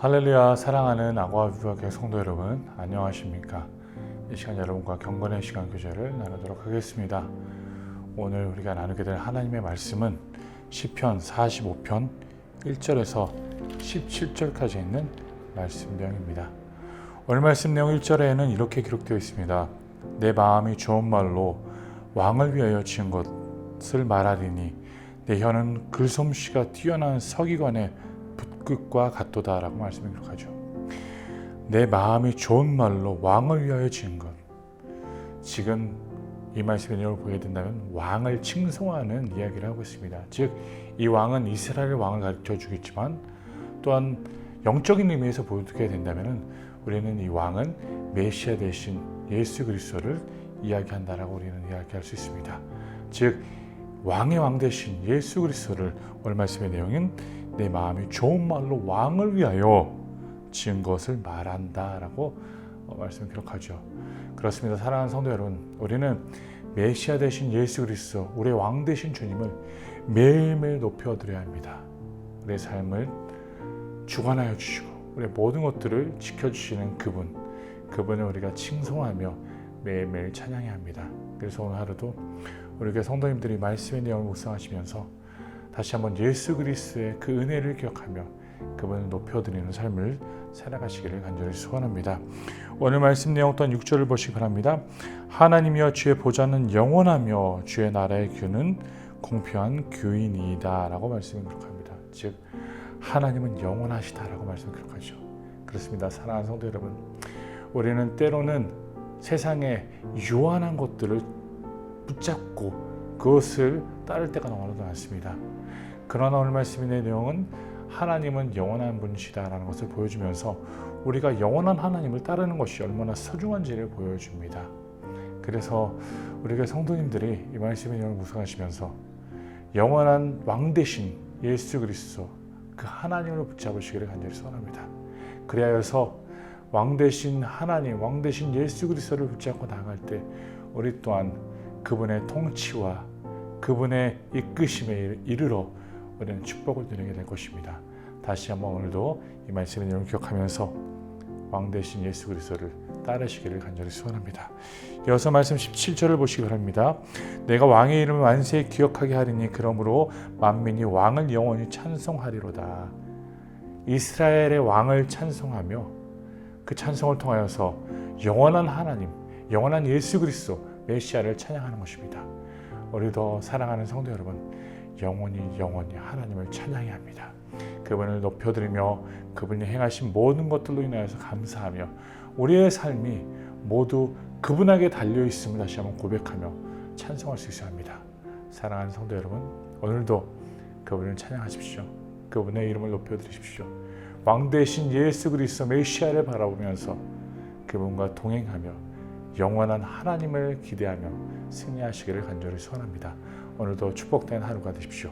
할렐루야 사랑하는 아과비와 성도 여러분 안녕하십니까? 이 시간 여러분과 경건의 시간 교제를 나누도록 하겠습니다. 오늘 우리가 나누게 될 하나님의 말씀은 시편 45편 1절에서 17절까지 있는 말씀명입니다. 오늘 말씀 내용 1절에는 이렇게 기록되어 있습니다. 내 마음이 좋은 말로 왕을 위하여 지은 것을 말하리니 내 혀는 글솜씨가 뛰어난 서기관의 붓 끝과 같도다라고 말씀을 기록하죠. 내 마음이 좋은 말로 왕을 위하여 지은 것. 지금 이 말씀의 내용을 보게 된다면 왕을 칭송하는 이야기를 하고 있습니다. 즉, 이 왕은 이스라엘 왕을 가르쳐 주겠지만 또한 영적인 의미에서 보게 된다면 우리는 이 왕은 메시아 대신 예수 그리스도를 이야기한다라고 우리는 이야기할 수 있습니다. 즉 왕의 왕 대신 예수 그리스도를 오늘 말씀의 내용은 내 마음이 좋은 말로 왕을 위하여 지은 것을 말한다라고 어, 말씀을 기록하죠. 그렇습니다. 사랑하는 성도 여러분, 우리는 메시아 대신 예수 그리스도, 우리의 왕 대신 주님을 매일매일 높여드려야 합니다. 우리의 삶을 주관하여 주시고 우리의 모든 것들을 지켜주시는 그분, 그분을 우리가 칭송하며 매일매일 찬양해야 합니다. 그래서 오늘 하루도 우리 교 성도님들이 말씀의 내용을 묵상하시면서 다시 한번 예수 그리스도의 그 은혜를 기억하며 그분을 높여드리는 삶을 살아가시기를 간절히 소원합니다. 오늘 말씀 내용 또한 6절을 보시기 바랍니다. 하나님이여 주의 보좌는 영원하며 주의 나라의 규는 공평한 규인이다 라고 말씀을 기록합니다. 즉 하나님은 영원하시다라고 말씀을 기록하죠. 그렇습니다. 사랑하는 성도 여러분, 우리는 때로는 세상의 유한한 것들을 붙잡고 그것을 따를 때가 너무나도 많습니다. 그러나 오늘 말씀의 내용은 하나님은 영원한 분이시다라는 것을 보여주면서 우리가 영원한 하나님을 따르는 것이 얼마나 소중한지를 보여줍니다. 그래서 우리가 성도님들이 이 말씀의 내용을 묵상하시면서 영원한 왕 대신 예수 그리스도 그 하나님을 붙잡으시기를 간절히 소원합니다. 그리하여서 왕 대신 하나님, 왕 대신 예수 그리스도를 붙잡고 나갈 때 우리 또한 그분의 통치와 그분의 이끄심에 이르러 우리는 축복을 누리게 될 것입니다. 다시 한번 오늘도 이 말씀의 내용을 기억하면서 왕 대신 예수 그리스도를 따르시기를 간절히 소원합니다. 이어서 말씀 17절을 보시기 바랍니다. 내가 왕의 이름을 완세히 기억하게 하리니 그러므로 만민이 왕을 영원히 찬송하리로다. 이스라엘의 왕을 찬송하며 그 찬송을 통하여서 영원한 하나님, 영원한 예수 그리스도 메시아를 찬양하는 것입니다. 우리도 사랑하는 성도 여러분, 영원히 영원히 하나님을 찬양해야 합니다. 그분을 높여드리며 그분이 행하신 모든 것들로 인하여서 감사하며 우리의 삶이 모두 그분에게 달려 있음을 다시 한번 고백하며 찬송할 수 있어야 합니다. 사랑하는 성도 여러분, 오늘도 그분을 찬양하십시오. 그분의 이름을 높여드리십시오. 왕 대신 예수 그리스도 메시아를 바라보면서 그분과 동행하며 영원한 하나님을 기대하며 승리하시기를 간절히 소원합니다. 오늘도 축복된 하루가 되십시오.